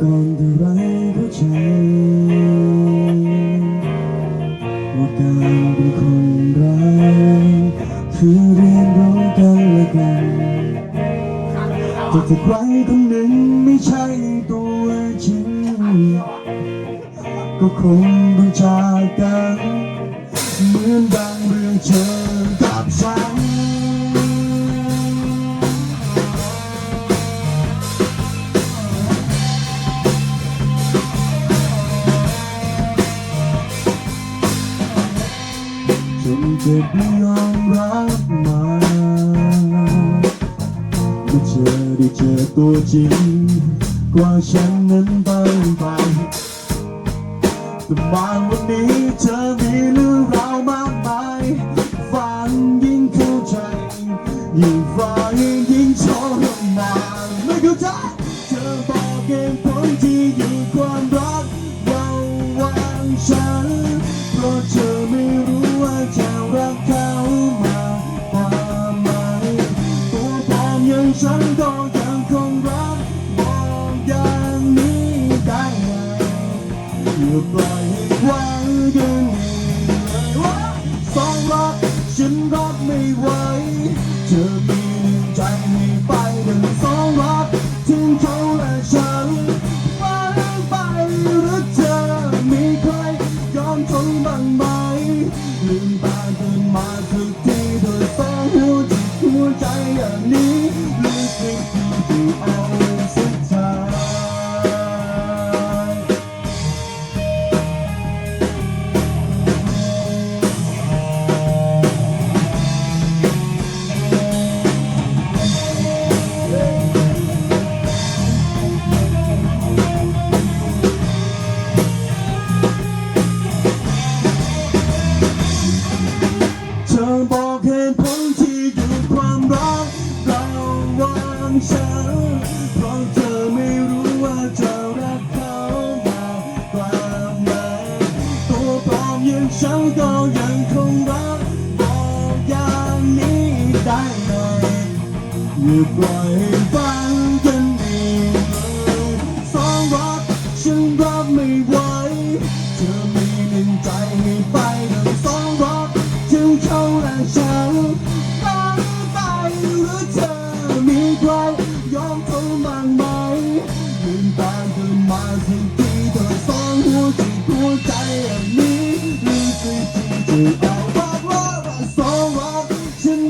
ก่อนที่ไรเข้าใจว่าการเป็นคนรักคือเรียนรู้กันและกันแต่ถ้าใครคนหนึ่งไม่ใช่ตัวจริง ก็คงต้องจากกันเหมือนบางเรื่องเธอ นเจ็บไม่ยอมรับมาเมื่อเธอได้เจอตัวจริง กว่าฉันนั้นตั้งไปแต่มาวันนี้เธอมีเรื่องราวมากมายฟังยิ่งเข้าใจ ยิ่งฟังยิ่งทรมานไม่เข้าใจเธอบอกเหตุผลที่อยู่ความรักเราวางฉัน อย่างฉันก็ยังคงรักมองอย่างนี้ได้ไงอย่าปล่อยให้วางกันเลยว่าสองรักฉันรับไม่ไหวเธอมี ฉันเพราะเธอไม่รู้ว่าจะรักเขามากกว่าไหนตัวปลอมอย่างฉันก็ยังคงรักบอกอย่างนี้ได้ไหมอย่าปล่อยให้ นตามเธอมาทั้งปีเธอสองหัวจิตหัวใจแบบนี้รู้สึกจริงธอเอาบอกว่าว่าสองรักฉัน